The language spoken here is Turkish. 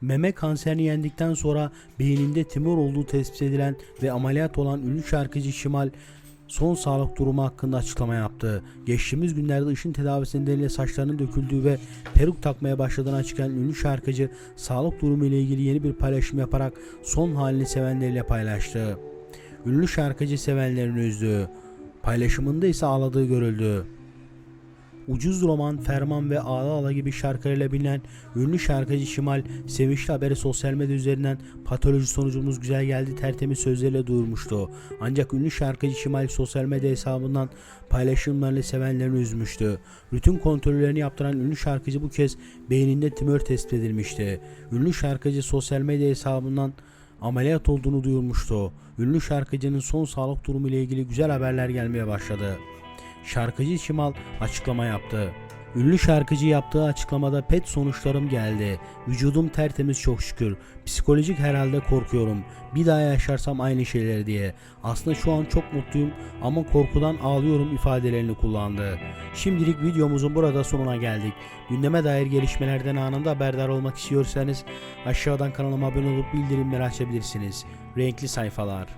Meme kanserini yendikten sonra beyninde tümör olduğu tespit edilen ve ameliyat olan ünlü şarkıcı Şimal son sağlık durumu hakkında açıklama yaptı. Geçtiğimiz günlerde ışın tedavisi nedeniyle saçlarının döküldüğü ve peruk takmaya başladığını açıklayan ünlü şarkıcı sağlık durumu ile ilgili yeni bir paylaşım yaparak son halini sevenleriyle paylaştı. Ünlü şarkıcı sevenlerini üzdü. Paylaşımında ise ağladığı görüldü. Ucuz Roman, Ferman ve Ağla Ağla gibi şarkılarıyla bilinen ünlü şarkıcı Şimal, sevinçli haberi sosyal medya üzerinden patoloji sonucumuz güzel geldi tertemiz sözleriyle duyurmuştu. Ancak ünlü şarkıcı Şimal sosyal medya hesabından paylaşımlarıyla sevenlerini üzmüştü. Rutin kontrollerini yaptıran ünlü şarkıcı bu kez beyninde tümör tespit edilmişti. Ünlü şarkıcı sosyal medya hesabından ameliyat olduğunu duyurmuştu. Ünlü şarkıcının son sağlık durumu ile ilgili güzel haberler gelmeye başladı. Şarkıcı Şimal açıklama yaptı. Ünlü şarkıcı yaptığı açıklamada pet sonuçlarım geldi. Vücudum tertemiz çok şükür. Psikolojik herhalde korkuyorum. Bir daha yaşarsam aynı şeyleri diye. Aslında şu an çok mutluyum ama korkudan ağlıyorum ifadelerini kullandı. Şimdilik videomuzun burada sonuna geldik. Gündeme dair gelişmelerden anında haberdar olmak istiyorsanız aşağıdan kanalıma abone olup bildirimleri açabilirsiniz. Renkli sayfalar.